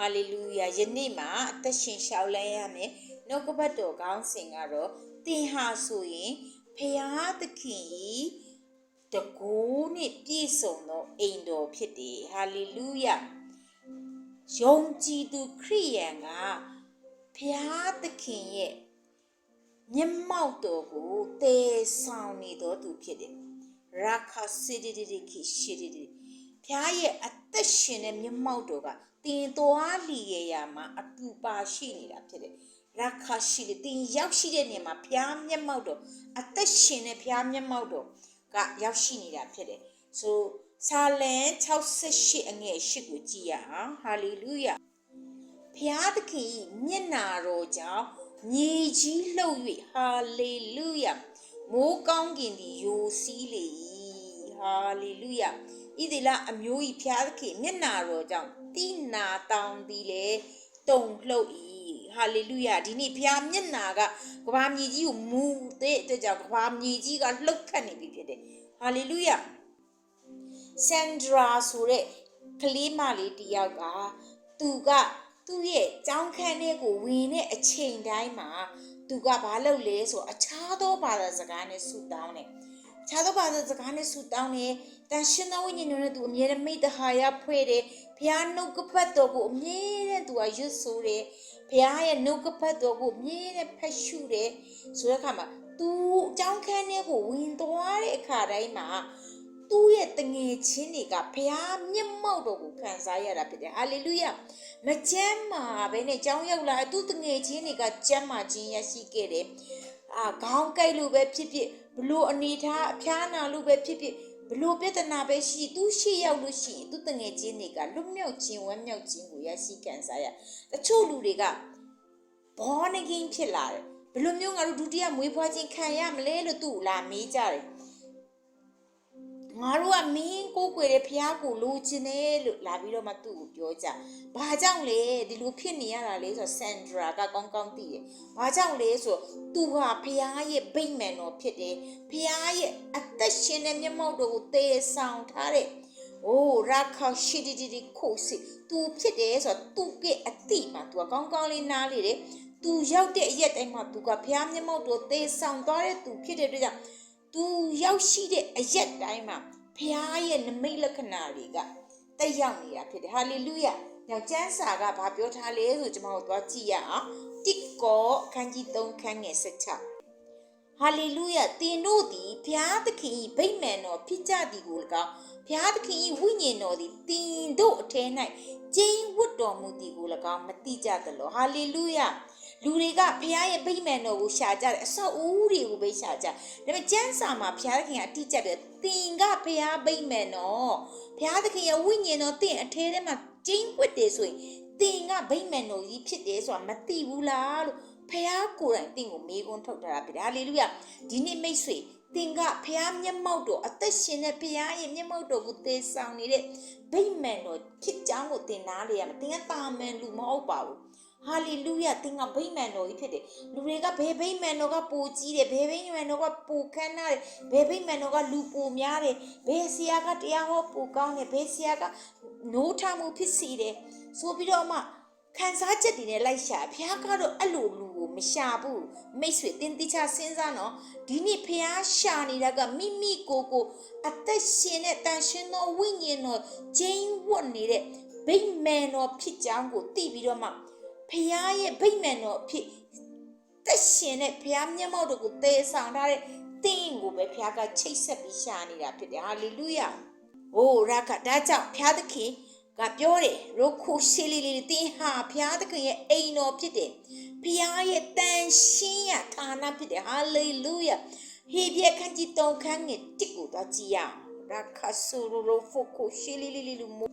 ဟာလေလုယာယနေ့မှာအသက်ရှင်ရှောက်လဲရမယ်နှုတ်ကပတ်တော်ကောင်းစဉ်ကတော့သင်ဟာဆိုရင်ဖရာသခင်ဤတကူနှင့်ပြည့်စုံသောအိမ်တော်ဖြစ်တယ်ဟာလေလုယာယုံကြည်သူခရိယန်ကဖရာသခင်ရဲ့မျက်မှောက်တော်ကိုတည်ဆောင်နေတော်သူဖြစ်တယ်ရာခစီဒီဒီဒီခိရှိဒီဒီ ဖျားရဲ့အသက်ရှင်တဲ့မျက်မှောက်တော်ကတင်သွားလီရရာမှာအတူပါရှိနေတာဖြစ်တယ်ရာခရှိတဲ့တင်ရောက်ရှိတဲ့နေရာမှာဖျားမျက်မှောက်တော်အသက်ရှင်တဲ့ဖျားမျက်မှောက်တော်ကရောက်ရှိနေတာဖြစ်တယ်ဆိုဆာလန်68အငယ်8ကိုကြည့်ရအောင်ဟာလေလုယာဖျားသခင်၏မျက်နာတော်ကြောင့်မြေကြီးလှုပ်၍ဟာလေလုယမိုးကောင်းကင်သည်ယိုစီးလေ၏ဟာလေလုယ ဣဒီလအမျိုး၏ဖျားသခင်မျက်နာတော်ကြောင့်တိနာတောင်သည်လေတုန်လှုပ်၏ဟာလေလုယဒီနေ့ဖျားမျက်နာကကဘာမြေကြီးကိုမူတဲ့အတွက်ကြောင့်ကဘာမြေကြီးကလှုပ်ခတ်နေပြီဖြစ်တယ်ဟာလေလုယဆန်ဒရာဆိုတဲ့ကလေးမလေးတယောက်ကသူကသူ့ရဲ့ကြောင်းခန်းထဲကိုဝင်တဲ့အချိန်တိုင်းမှာသူကဘာလုပ်လဲဆိုအခြားသောဘာသာစကားနဲ့ဆူတောင်းတယ်အခြားသောဘာသာစကားနဲ့ဆူတောင်းတယ် တန်ရှင်သောဝိညာဉ်တော်နဲ့သူအမြဲတမ်းမိတ္တဟာယဖွဲ့တယ်ဘုရားနှုတ်ကပတ်တော်ကိုအမြဲတမ်းသူကရွတ်ဆိုတယ်ဘုရားရဲ့နှုတ်ကပတ်တော်ကိုအမြဲတမ်းဖတ်ရှုတယ်ဆိုတဲ့အခါမှာသူအကြောင်းခန်းထဲကိုဝင်သွားတဲ့အခါတိုင်းမှာသူ့ရဲ့တငယ်ချင်းတွေကဖះမျက်မှောက်တော်ကိုခံစားရတာဖြစ်တယ်ဟာလေလုယမကျမ်းမာပဲနဲ့ကြောင်းရောက်လာသူ့တငယ်ချင်းတွေကကျမ်းမာခြင်းရရှိခဲ့တယ်အာခေါင်းကိုက်လို့ပဲဖြစ်ဖြစ်ဘလို့အနေထားအဖျားနာလို့ပဲဖြစ်ဖြစ် ဘလို့ပြဿနာပဲရှိသူရှိရောက်လို့ရှိရင်သူ့တငယ်ချင်းတွေကလွတ်မြောက်ခြင်းဝမ်းမြောက်ခြင်းကိုရရှိခံစားရတချို့လူတွေကဘောနကင်းဖြစ်လာတယ်ဘယ်လိုမျိုးငါတို့ဒုတိယမွေးဖွားခြင်းခံရမလဲလို့သူ့လာမေးကြတယ် ငါတို့ကမင်းကိုးကွယ်တဲ့ဖះကိုလိုချင်တယ်လို့လာပြီးတော့မှသူ့ကိုပြောကြ။ဘာကြောင့်လဲဒီလိုဖြစ်နေရတာလဲဆိုတော့ဆန်ဒရာကကောင်းကောင်းသိတယ်။ဘာကြောင့်လဲဆိုတော့သူဟာဖះရဲ့ဗိမ္မာန်တော်ဖြစ်တယ်။ဖះရဲ့အသက်ရှင်တဲ့မျက်မှောက်တော်ကိုတည်ဆောင်ထားတဲ့။အိုးရာခရှိဒီဒီဒီခိုစီသူဖြစ်တယ်ဆိုတော့သူကအတိမှသူကကောင်းကောင်းလေးနားလေတယ်။ तू ရောက်တဲ့အရက်တိုင်းမှာ तू ကဖះမျက်မှောက်တော်တည်ဆောင်သွားတဲ့သူဖြစ်တဲ့အတွက်ကြောင့် သူရောက်ရှိတဲ့အရက်တိုင်းမှာဖခင်ရဲ့နမိတ်လက္ခဏာတွေကတက်ရောက်နေတာဖြစ်တယ်ဟာလေလုယ။နောက်ကျမ်းစာကဘာပြောထားလဲဆိုကျွန်တော်တို့သွားကြည့်ရအောင်။တစ်ကောအခန်းကြီး3ခန်းငယ်16ဟာလေလုယသင်တို့သည်ဘုရားသခင်၏ဗိမ္မာန်တော်ဖြစ်ကြသည်ကို၎င်းဘုရားသခင်၏ဝိညာဉ်တော်သည်သင်တို့အထဲ၌ကျင်းဝတ်တော်မူသည်ကို၎င်းမသိကြသလောဟာလေလုယ လူတွေကဘုရားရဲ့ဗိမ္မာန်တော်ကိုရှာကြတယ်အဆောက်အဦတွေကိုပဲရှာကြဒါပေမဲ့ကျမ်းစာမှာဘုရားသခင်ကအတိအကျပဲသင်ကဘုရားဗိမ္မာန်တော်ဘုရားသခင်ရဲ့ဝိညာဉ်တော်သင်အထဲထဲမှာကျင်းဝတ်တယ်ဆိုရင်သင်ကဗိမ္မာန်တော်ကြီးဖြစ်တယ်ဆိုတာမသိဘူးလားလို့ဖះကိုယ်တိုင်တင့်ကိုမေးခွန်းထုတ်ထားတာဖြစ်တယ်ဟာလေလုယဒီနေ့မိတ်ဆွေတင်ကဖះမျက်မှောက်တော်အသက်ရှင်တဲ့ဖះရဲ့မျက်မှောက်တော်ကိုသေဆောင်နေတဲ့ဗိမာန်တော်ဖြစ်ကြောင်းကိုတင်နာလေရမယ်တင်ကတာမန်လူမဟုတ်ပါဘူး ဟာလေလုယတင်ကဗိမာန်တော်ကြီးဖြစ်တယ်လူတွေကဘယ်ဗိမာန်တော်ကပိုကြီးတယ်ဘယ်ဗိမာန်တော်ကပိုခမ်းနားတယ်ဘယ်ဗိမာန်တော်ကလူပိုများတယ်ဘယ်ဆရာကတရားဟောပိုကောင်းတယ်ဘယ်ဆရာကနိုးထမှုဖြစ်စီတယ်ဆိုပြီးတော့မှခံစားချက်တွေနဲ့လိုက်ရှာဘုရားကတော့အဲ့လိုလူကိုမရှာဘူးမိတ်ဆွေတင်းတိချစဉ်းစားနော်ဒီနေ့ဘုရားရှာနေတာကမိမိကိုယ်ကိုအသက်ရှင်တဲ့တန်ရှင်သောဝိညာဉ်တော်ကျင်းဝတ်နေတဲ့ဗိမာန်တော်ဖြစ်ကြောင်းကိုသိပြီးတော့မှ ဘုရားရဲ့ဗိမာန်တော်ဖြစ်သက်ရှင်တဲ့ဘုရားမျက်မှောက်တော်ကိုသေဆောင်ထားတဲ့တင်းကိုပဲဘုရားကချိတ်ဆက်ပြီးရှာနေတာဖြစ်တယ်ဟာလေလုယာ။အိုးရကဒါကြောင့်ဘုရားသခင်ကပြောတယ်ရိုခုရှိလီလီတင်းဟာဘုရားသခင်ရဲ့အိမ်တော်ဖြစ်တယ်ဘုရားရဲ့တန်ရှင်းရဌာနဖြစ်တယ်ဟာလေလုယာဟေပြခန်းကြီးတုံခန်းငယ်တစ်ကိုတော့ကြည်ရအောင်ရာခဆူရိုဖိုကိုရှိလီလီလီလူမို့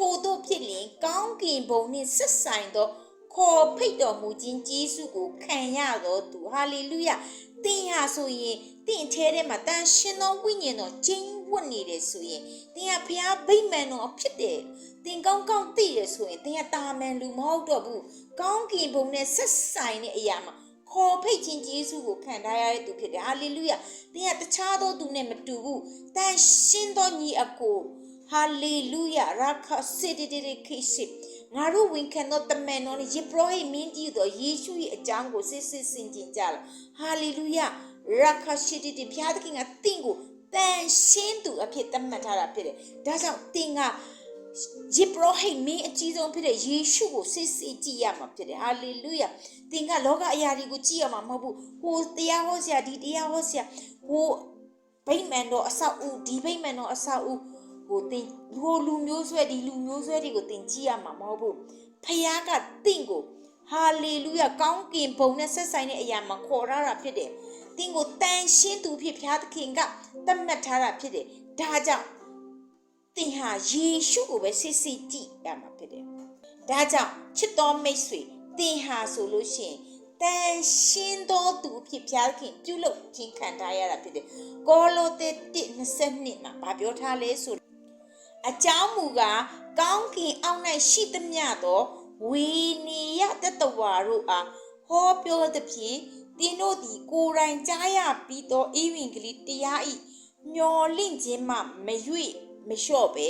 ထို့သောဖြစ်လင်ကောင်းကင်ဘုံနှင့်ဆက်ဆိုင်သောခေါ်ဖိတ်တော်မူခြင်းကျေးဇူးကိုခံရတော်သူဟာလေလုယသင်ဟာဆိုရင်သင်အထဲထဲမှာတန်ရှင်သောဝိညာဉ်တော်ကျင်းဝတ်နေတယ်ဆိုရင်သင်ဟာဘုရားဗိမာန်တော်ဖြစ်တယ်သင်ကောင်းကောင်းသိတယ်ဆိုရင်သင်ဟာတာမန်လူမဟုတ်တော့ဘူးကောင်းကင်ဘုံနဲ့ဆက်ဆိုင်တဲ့အရာမှာခေါ်ဖိတ်ခြင်းကျေးဇူးကိုခံထားရတဲ့သူဖြစ်တယ်ဟာလေလုယသင်ဟာတခြားသောသူနဲ့မတူဘူးတန်ရှင်သောညီအကို ဟဟာလေလုယာရာခစေတတေခိရှိငါတို့ဝင်ခံသောတမန်တော်နဲ့ယေဘရဟိမင်းကြီးသောယေရှု၏အကြောင်းကိုစစ်စစ်ဆင်ခြင်ကြလားဟာလေလုယာရာခရှိတတေဘုရားသခင်ကတင့်ကိုတန်ရှင်းသူအဖြစ်သတ်မှတ်ထားတာဖြစ်တယ်ဒါကြောင့်တင်ကယေဘရဟိမင်းအကြီးဆုံးဖြစ်တဲ့ယေရှုကိုစစ်စစ်ကြည့်ရမှာဖြစ်တယ်ဟာလေလုယာသင်ကလောကအရာတွေကိုကြည့်ရမှာမဟုတ်ဘူးဟိုတရားဟောဆရာဒီတရားဟောဆရာဟိုဗိမ္မာန်တော်အဆောက်အဦဒီဗိမ္မာန်တော်အဆောက်အဦ ဟိုတင်ဟိုလူမျိုးဆွဲဒီလူမျိုးဆွဲတွေကိုတင်ကြည့်ရမှာမဟုတ်ဘူးဖခင်ကတင့်ကိုဟာလေလုယာကောင်းကင်ဘုံနဲ့ဆက်ဆိုင်တဲ့အရာမှာခေါ်ရတာဖြစ်တယ်သင်ကိုတန်ရှင်းသူဖြစ်ဖျားသခင်ကတတ်မှတ်ထားတာဖြစ်တယ်ဒါကြောင့်သင်ဟာယေရှုကိုပဲစစ်စစ်ကြည့်ရမှာဖြစ်တယ်ဒါကြောင့်ချစ်တော်မိတ်ဆွေသင်ဟာဆိုလို့ရှိရင်တန်ရှင်းသောသူဖြစ်ဖျားသခင်ပြုလုပ်ခြင်းခံထားရတာဖြစ်တယ်ကောလိုသဲ1:22မှာဗာပြောထားလဲဆို အကြောင်းမူကားကောင်းကင်အောက်၌ရှိသမျှသောဝေနေယတတဝါတို့အားဟောပြောသဖြင့်သင်တို့သည်ကိုယ်တိုင်ကြားရပြီးသောဧဝံဂေလိတရားဤမျော်လင့်ခြင်းမှမရွေ့မလျှော့ပဲ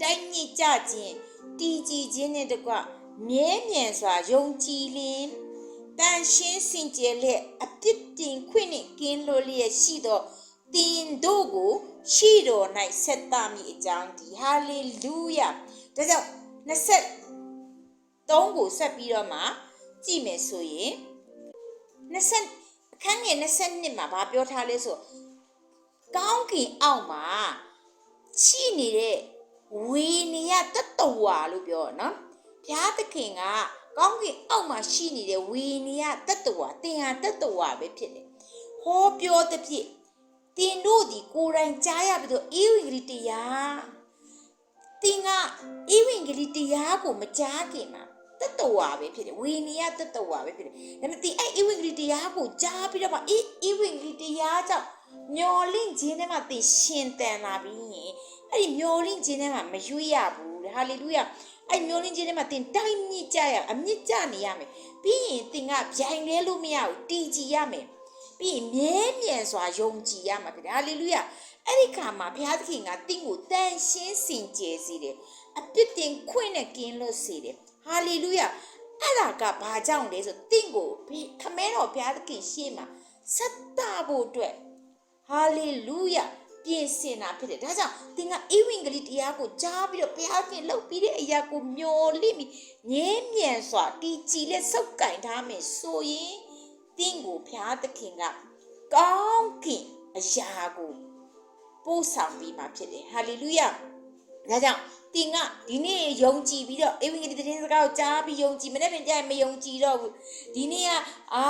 တိုင်းညစ်ကြခြင်းတည်ကြည်ခြင်းနှင့်တကွမြဲမြံစွာယုံကြည်လင်တန်ရှင်းစင်ကြယ်လျက်အပြစ်တင်ခွင့်နှင့်ကင်းလွတ်လျက်ရှိသော တင်တို့ကိုရှိတော်၌ဆက်သမိအကြောင်းဒီဟာလေလုယာဒါကြောင့်23ကိုဆက်ပြီးတော့မှကြည့်မယ်ဆိုရင်20အခန်းငယ်22မှာဗာပြောထားလဲဆိုကောင်းကင်အောက်မှာရှိနေတဲ့ဝေနေရတတဝါလို့ပြောရနော်ဘုရားသခင်ကကောင်းကင်အောက်မှာရှိနေတဲ့ဝေနေရတတဝါတင်ဟာတတဝါပဲဖြစ်တယ်ဟောပြောတဲ့ဖြစ် တင်တို့ဒီကိုယ်တိုင်ကြားရပြီးတော့အေဝံဂေလိတရားတင်ကအေဝံဂေလိတရားကိုမကြားခင်မှာတတဝါပဲဖြစ်တယ်ဝေနေရတတဝါပဲဖြစ်တယ်ဒါပေမဲ့တင်အဲ့အေဝံဂေလိတရားကိုကြားပြီးတော့မှအေအေဝံဂေလိတရားကြောင့်မျော်လင့်ခြင်းထဲမှာတင်ရှင်တန်လာပြီးရင်အဲ့ဒီမျော်လင့်ခြင်းထဲမှာမရွေ့ရဘူးဟာလေလုယာအဲ့မျော်လင့်ခြင်းထဲမှာတင်တိုင်းမြစ်ကြရအမြင့်ကြနေရမယ်ပြီးရင်တင်ကဗျိုင်လဲလို့မရဘူးတည်ကြည်ရမယ် ပြီးရင်မြဲမြံစွာယုံကြည်ရမှာဖြစ်တယ်ဟာလေလုယာအဲ့ဒီခါမှာဘုရားသခင်ကတင့်ကိုတန်ရှင်းစင်ကြယ်စေတယ်အပြစ်တင်ခွင့်နဲ့ကင်းလွတ်စေတယ်ဟာလေလုယာအဲ့ဒါကဘာကြောင့်လဲဆိုတင့်ကိုခမဲတော်ဘုရားသခင်ရှေ့မှာဆက်တာဖို့အတွက်ဟာလေလုယာပြင်ဆင်တာဖြစ်တယ်ဒါကြောင့်သင်ကဧဝံဂေလိတရားကိုကြားပြီးတော့ဘုရားခင်လှုပ်ပြီးတဲ့အရာကိုမျော်လင့်ပြီးငြင်းမြန်စွာတီကြည်လက်စုပ်ကင်ထားမယ်ဆိုရင် သင်ကိုဘုရားသခင်ကကောင်းကင်အရာကိုပို့ဆောင်ပြီးမှဖြစ်တယ်ဟာလေလုယာဒါကြောင့်တင်ကဒီနေ့ယုံကြည်ပြီးတော့ဧဝံဂေလိသတင်းစကားကိုကြားပြီးယုံကြည်မနေ့ပြန်ကြရင်မယုံကြည်တော့ဘူးဒီနေ့ကအာ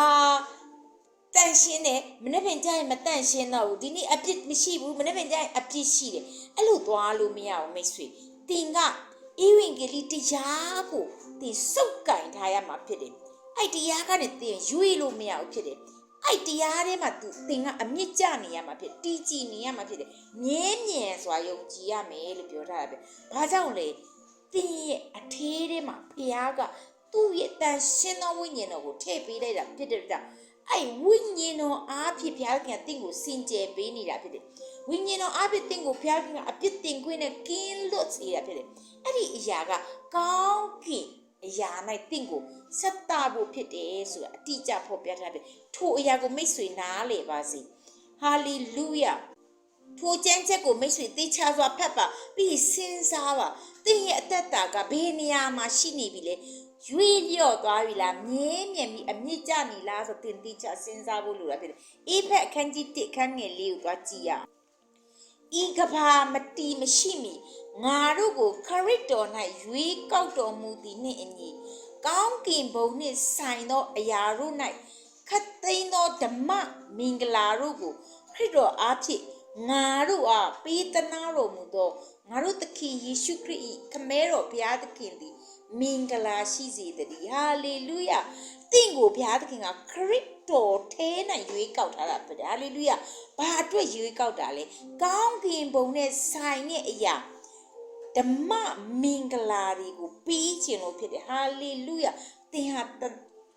တန့်ရှင်းတယ်မနေ့ပြန်ကြရင်မတန့်ရှင်းတော့ဘူးဒီနေ့အပြစ်မရှိဘူးမနေ့ပြန်ကြရင်အပြစ်ရှိတယ်အဲ့လိုသွားလို့မရဘူးမိတ်ဆွေတင်ကဧဝံဂေလိတရားကိုတင်စုပ်ကင်ထားရမှာဖြစ်တယ် အဲ့တရားကနေတင်ရွေလို့မရဘူးဖြစ်တယ်အဲ့တရားထဲမှာသူသင်ကအမြင့်ကျနေရမှာဖြစ်တီးကြည်နေရမှာဖြစ်တယ်မြဲမြံစွာယုံကြည်ရမယ်လို့ပြောထားတာပဲဘာကြောင့်လဲသင်ရဲ့အထေးထဲမှာဖခင်ကသူ့ရဲ့တန်ရှင်းသောဝိညာဉ်တော်ကိုထည့်ပေးလိုက်တာဖြစ်တဲ့ကြောင့်အဲ့ဝိညာဉ်တော်အားဖြင့်ဘုရားခင်ကတင့်ကိုစင်ကြယ်ပေးနေတာဖြစ်တယ်ဝိညာဉ်တော်အားဖြင့်တင့်ကိုဘုရားခင်ကအပြစ်တင်ခွင့်နဲ့ကင်းလွတ်စေတာဖြစ်တယ်အဲ့ဒီအရာကကောင်းကင် အရာ၌တင့်ကိုဆက်တာဖို့ဖြစ်တယ်ဆိုတာအတိအကျဖော်ပြထားတယ်ထိုအရာကိုမိတ်ဆွေနားလေပါစေဟာလေလုယာထိုကျမ်းချက်ကိုမိတ်ဆွေသိချစွာဖတ်ပါပြီးစဉ်းစားပါသင်ရဲ့အသက်တာကဘယ်နေရာမှာရှိနေပြီလဲရွေ့လျော့သွားပြီလားမြဲမြံပြီးအမြင့်ကျနေလားဆိုတင်သိချစဉ်းစားဖို့လိုတာဖြစ်တယ်အေဖက်အခန်းကြီး1အခန်းငယ်လေးကိုသွားကြည့်ရအောင်ဤကဘာမတီမရှိမီ ငါတို့ကိုခရစ်တော်၌ရွေးကောက်တော်မူသည်နှင့်အညီကောင်းကင်ဘုံနှင့်ဆိုင်သောအရာတို့၌ခတ်သိမ်းသောဓမ္မမင်္ဂလာတို့ကိုခရစ်တော်အားဖြင့်ငါတို့အားပေးသနာတော်မူသောငါတို့သခင်ယေရှုခရစ်၏ခမဲတော်ဘုရားသခင်သည်မင်္ဂလာရှိစေတည်းဟာလေလုယာတင့်ကိုဘုရားသခင်ကခရစ်တော်ထဲ၌ရွေးကောက်ထားတာဖြစ်တယ်ဟာလေလုယာဘာအတွက်ရွေးကောက်တာလဲကောင်းကင်ဘုံနဲ့ဆိုင်တဲ့အရာ ဓမ္မမင်္ဂလာတွေကိုပြီးခြင်းလို့ဖြစ်တယ်ဟာလေလုယာသင်ဟာ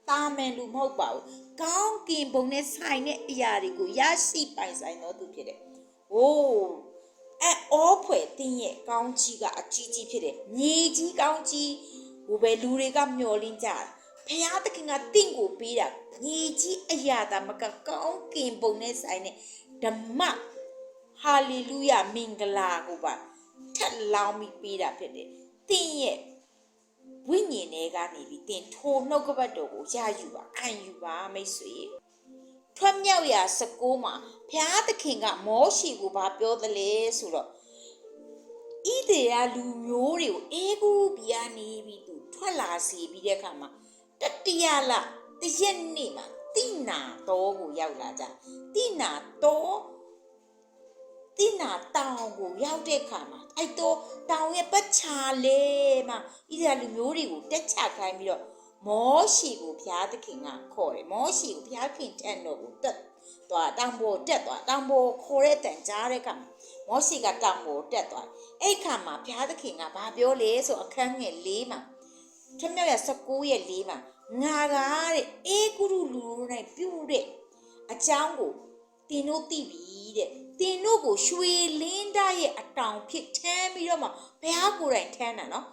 တာမန်လူမဟုတ်ပါဘူးကောင်းကင်ဘုံနဲ့ဆိုင်တဲ့အရာတွေကိုရရှိပိုင်ဆိုင်တော်သူဖြစ်တယ်။အိုးအအောဖွယ်တင်းရဲ့ကောင်းကြီးကအကြီးကြီးဖြစ်တယ်မြေကြီးကောင်းကြီးဟိုပဲလူတွေကမျောလင်းကြတယ်ဖျားသခင်ကတင့်ကိုပေးတာမြေကြီးအရာတာမကကောင်းကင်ပုံနဲ့ဆိုင်တဲ့ဓမ္မဟာလေလုယမင်္ဂလာကိုပါ ထက်လောင်းပြီးပေးတာဖြစ်တယ်တင်းရဲ့ဝိညာဉ်တွေကနေပြီးတင်ထိုးနှုတ်ကပတ်တော်ကိုရယူပါခံယူပါမိတ်ဆွေထွက်မြောက်ရာ16မှာဘုရားသခင်ကမောရှိကိုဗာပြောသလဲဆိုတော့ဣသေရလူမျိုးတွေကိုအေဂူပြာနေပြီးသူထွက်လာစီပြီးတဲ့အခါမှာတတိယလတရက်နေ့မှာတိနာတော်ကိုရောက်လာကြတိနာတော် တိနာတောင်ကိုရောက်တဲ့အခါမှာအဲ့တော့တောင်ရဲ့ပတ်ချာလေမှာဣသေရလူမျိုးတွေကိုတက်ချခိုင်းပြီးတော့မောရှိကိုဘုရားသခင်ကခေါ်တယ်မောရှိကိုဘုရားခင်တန်တော်ကိုတက်သွားတောင်ပေါ်တက်သွားတောင်ပေါ်ခေါ်တဲ့တန်ကြားတဲ့ကမှာမောရှိကတောင်ပေါ်တက်သွားအဲ့ခါမှာဘုရားသခင်ကဘာပြောလဲဆိုအခန်းငယ်၄မှာထမြောက်ရ19ရဲ့၄မှာငါကတဲ့အေကုရုလူတို့၌ပြုတဲ့အကြောင်းကိုတင်တို့သိပြီတဲ့ တင်တို့ကိုရွှေလင်းသားရဲ့အတောင်ဖြစ်ထမ်းပြီးတော့မှဘုရားကိုယ်တိုင်ထမ်းတာနော်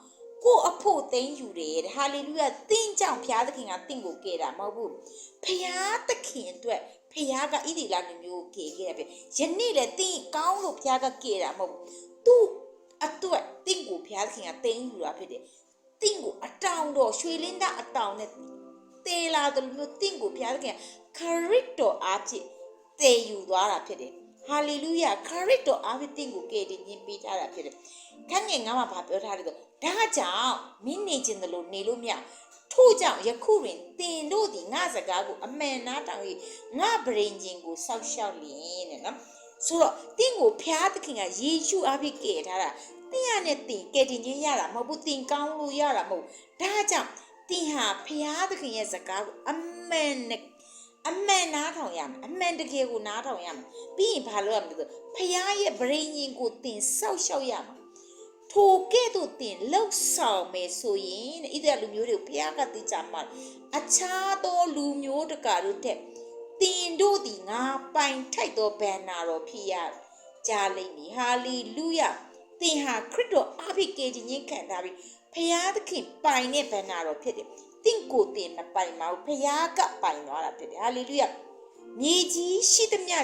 ကိုအဖို့သိမ်းယူတယ်တဲ့ဟာလေလုယသင်ကြောင့်ဘုရားသခင်ကတင့်ကိုကယ်တာမဟုတ်ဘူးဘုရားသခင်အတွက်ဘုရားကဣတိလာလူမျိုးကိုကယ်ခဲ့တယ်ယနေ့လည်းသင်ကောင်းလို့ဘုရားကကယ်တာမဟုတ်ဘူးသူအတွက်တင့်ကိုဘုရားသခင်ကသိမ်းယူတာဖြစ်တယ်တင့်ကိုအတောင်တော့ရွှေလင်းသားအတောင်နဲ့တေလာတယ်လို့တင့်ကိုဘုရားသခင်ကခရစ်တော်အားဖြင့်တည်ယူသွားတာဖြစ်တယ် ဟာလေလုယခရစ်တော်အားဖြင့်တင့်ကိုကယ်တင်ခြင်းပေးထားတာဖြစ်တယ်ခန်းငယ်ငါမှဘာပြောထားလဲဆိုဒါကြောင့်မင်းနေခြင်းတလို့နေလို့မရထို့ကြောင့်ယခုတွင်တင်တို့သည်ငါစကားကိုအမှန်နားတောင်၍ငါဗရင်ခြင်းကိုစောက်ရှောက်လင်းတဲ့နော်ဆိုတော့တင့်ကိုဖျားသခင်ကယေရှုအဖြစ်ကယ်ထားတာတင်ရနဲ့တင်ကယ်တင်ခြင်းရတာမဟုတ်ဘူးတင်ကောင်းလို့ရတာမဟုတ်ဘူးဒါကြောင့်တင်ဟာဖျားသခင်ရဲ့စကားကိုအမှန်နဲ့ အမှန်နားထောင်ရမယ်အမှန်တကယ်ကိုနားထောင်ရမယ်ပြီးရင်ဘာလုပ်ရမလဲဆိုဖျားရဲ့ဗရင်ခြင်းကိုတင်စောက်ရှောက်ရမှာထိုကဲ့သို့တင်လှုပ်ဆောင်မယ်ဆိုရင်တဲ့ဣသရေလလူမျိုးတွေကိုဘုရားကသိကြမှာအခြားသောလူမျိုးတကာတို့တဲ့တင်တို့သည်ငါပိုင်ထိုက်သောဘန္နာတော်ဖြစ်ရကြလိမ့်မည်ဟာလေလုယသင်ဟာခရစ်တော်အဖိကေခြင်းချင်းခံထားပြီးဘုရားသခင်ပိုင်တဲ့ဘန္နာတော်ဖြစ်တယ် တင့်ကိုယ်တင်မပိုင်ပါဘူးဘုရားကပိုင်သွားတာဖြစ်တယ်ဟာလေလုယမြေကြီးရှိသမျှ